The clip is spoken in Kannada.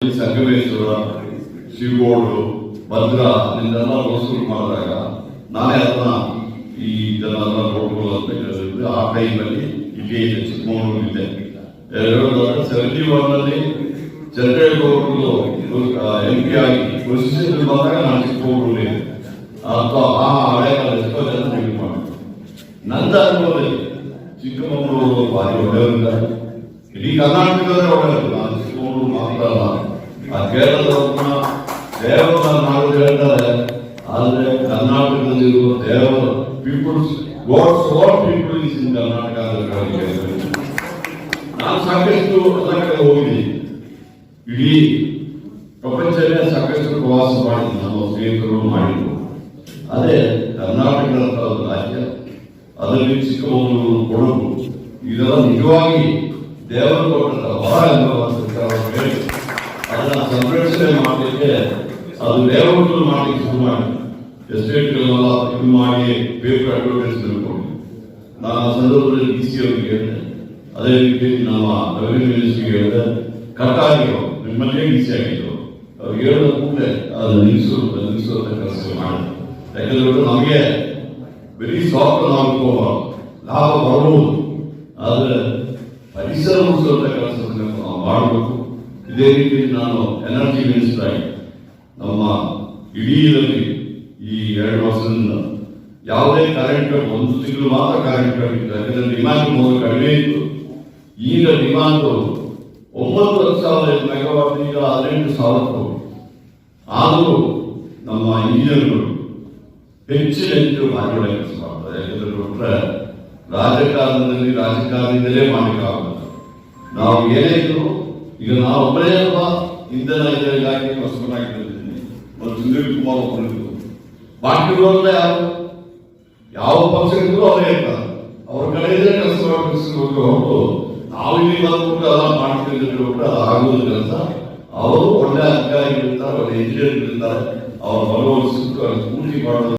ಸಂಗಮೇಶ್ವರ ಶಿವಗೋಡು ಭದ್ರ ನಿನ್ನೆಲ್ಲ ವಸೂಲು ಮಾಡಿದಾಗ ನಾನೇ ಅದನ್ನ ಈ ಜನರನ್ನ ಎಲ್ಲ ನೋಡ್ಕೊಳ್ಳೋ ಅಂತ ಹೇಳಿದ್ರು ಆ ಟೈಮಲ್ಲಿ ಇಲ್ಲಿ ಚಿಕ್ಕಮಗಳೂರು ಇದೆ ಎರಡು ಸೆವೆಂಟಿ ಒನ್ ಅಲ್ಲಿ ಚಂದ್ರೇಗೌಡರು ಎಂ ಪಿ ಆಗಿ ಪೊಸಿಷನ್ ಬಂದಾಗ ನಾನು ಚಿಕ್ಕಮಗಳೂರು ಅಥವಾ ಆ ಹಳೆ ಕಾಲ ಎಷ್ಟೋ ಜನ ಭೇಟಿ ಮಾಡಿದ್ರು. ನಂದ ಅನುಭವದಲ್ಲಿ ಚಿಕ್ಕಮಗಳೂರು ಭಾರಿ ಒಳ್ಳೆಯವರಿದ್ದಾರೆ ಇಡೀ ಕರ್ನಾಟಕದಲ್ಲೇ ಒಳ್ಳೆಯವರು ನಾನು ಚಿಕ್ಕಮಗಳೂರು ಮಾತ್ರ ಅಲ್ಲ. ಆ ಕೇರಳದವ್ರನ್ನ ದೇವರ ನಾಡು ಹೇಳ್ತಾರೆ ಆದ್ರೆ ಕರ್ನಾಟಕದಲ್ಲಿರುವ ದೇವರ peoples gods what people is in Karnataka. ನಾನು ಸಾಕಷ್ಟು ಕರ್ನಾಟಕ ಹೋಗಿದ್ದೀನಿ. ಇಡೀ ಪ್ರಪಂಚನೇ ಸಾಕಷ್ಟು ಪ್ರವಾಸ ಮಾಡಿದ್ದೀನಿ ನಮ್ಮ ಸ್ನೇಹಿತರು ಮಾಡಿದ್ರು ಅದೇ ಕರ್ನಾಟಕದಂತ ರಾಜ್ಯ, ಅದರಲ್ಲಿ ಚಿಕ್ಕಮಗಳೂರು, ಕೊಡಗು, ಇದೆಲ್ಲ ನಿಜವಾಗಿ ದೇವರ ಕೊಟ್ಟಂತ ಎನ್ನುವಂತ ಅವರು ಹೇಳಿ ಅದನ್ನ ಸಂರಕ್ಷಣೆ ಮಾಡಲಿಕ್ಕೆ ಅದು ಲೇಔಟ್ ಮಾಡಲಿಕ್ಕೆ ಶುರು ಮಾಡಿ ಎಸ್ಟೇಟ್ಗಳನ್ನೆಲ್ಲ ಇದು ಮಾಡಿ ಪೇಪರ್ ಅಡ್ವರ್ಟೈಸ್ ತಿಳ್ಕೊಂಡು ನಾನು ಆ ಸಂದರ್ಭದಲ್ಲಿ ಡಿ ಸಿ ಅವ್ರಿಗೆ ಹೇಳಿದೆ. ಅದೇ ರೀತಿ ನಮ್ಮ ರೆವಿನ್ಯೂ ಮಿನಿಸ್ಟ್ರಿಗೆ ಹೇಳಿದೆ ಕಟ್ಟಾಗಿರೋ ನಿಮ್ಮಲ್ಲೇ ಡಿ ಸಿ ಆಗಿದ್ರು ಅವ್ರು ಹೇಳಿದ ಕೂಡಲೇ ಅದು ನಿಲ್ಲಿಸು ನಿಲ್ಲಿಸುವಂತ ಕೆಲಸ ಮಾಡಿ ಯಾಕಂದ್ರೆ ನಮಗೆ ಬರೀ ಸ್ವಾರ್ಥ ನಾವು ಇಟ್ಕೋಬಾರ್ದು ಲಾಭ ಬರಬಹುದು. ಆದರೆ ಪರಿಸರ ಉಳಿಸುವಂತ ಕೆಲಸ ನಾವು ಮಾಡಬೇಕು. ಇದೇ ರೀತಿ ನಾನು ಎನರ್ಜಿ ಮಿನಿಸ್ಟರ್ ಆಗಿ ನಮ್ಮ ಇಡೀದಲ್ಲಿ ಈ ಎರಡು ವರ್ಷದಿಂದ ಯಾವುದೇ ಕರೆಂಟ್ ಒಂದು ತಿಂಗಳು ಮಾತ್ರ ಕರೆಂಟ್ ಇತ್ತು ಯಾಕಂದ್ರೆ ಡಿಮಾಂಡ್ ಮೊದಲು ಕಡಿಮೆ ಇತ್ತು. ಈಗ ಡಿಮಾಂಡ್ ಒಂಬತ್ತು ಸಾವಿರ ಮೆಗಾವಾಟ್ ಈಗ ಹದಿನೆಂಟು ಸಾವಿರ ಆದರೂ ನಮ್ಮ ಇಂಜಿನಿಯರ್ಗಳು ಹೆಚ್ಚು ಹೆಚ್ಚು ಮಾಡಿ ಒಳ್ಳೆ ಕೆಲಸ ಮಾಡ್ತಾರೆ. ಯಾಕಂದ್ರೆ ಕೊಟ್ಟರೆ ರಾಜಕಾರಣದಲ್ಲಿ ರಾಜಕಾರಣದಿಂದಲೇ ಮಾಡಲಿಕ್ಕಾಗಲ್ಲ ನಾವು ಏನೇ ಇದ್ರು ಈಗ ನಾವು ಒಬ್ಬರೇ ಅಲ್ವಾ? ಇಂಧನ ಇಲಾಖೆ ಹೊಸಬನಾಗಿ ಬಂದಿದ್ದೀನಿ ಮತ್ತು ಸುನೀಲ್ ಕುಮಾರ್ ಒಬ್ಬರಿದ್ರು ಬಾಕಿಗಳು ಯಾರು? ಯಾವ ಪಕ್ಷಕ್ಕೂ ಅವರೇ ಇರ್ತಾರೆ ಅವ್ರ ಕಡೆಯಿಂದ ಕೆಲಸ ಮಾಡಬೇಕು ಹೊರತು ನಾವು ಇಲ್ಲಿ ಬಂದ್ಬಿಟ್ಟು ಎಲ್ಲ ಮಾಡ್ತೀವಿ ಅದು ಆಗುವುದು ಕೆಲಸ. ಅವರು ಒಳ್ಳೆ ಅಧಿಕಾರಿಗಳಿರ್ತಾರೆ, ಒಳ್ಳೆ ಇಂಜಿನಿಯರ್ ಇರ್ತಾರೆ ಅವ್ರ ಬರುವ ಪೂರ್ತಿ ಮಾಡೋದು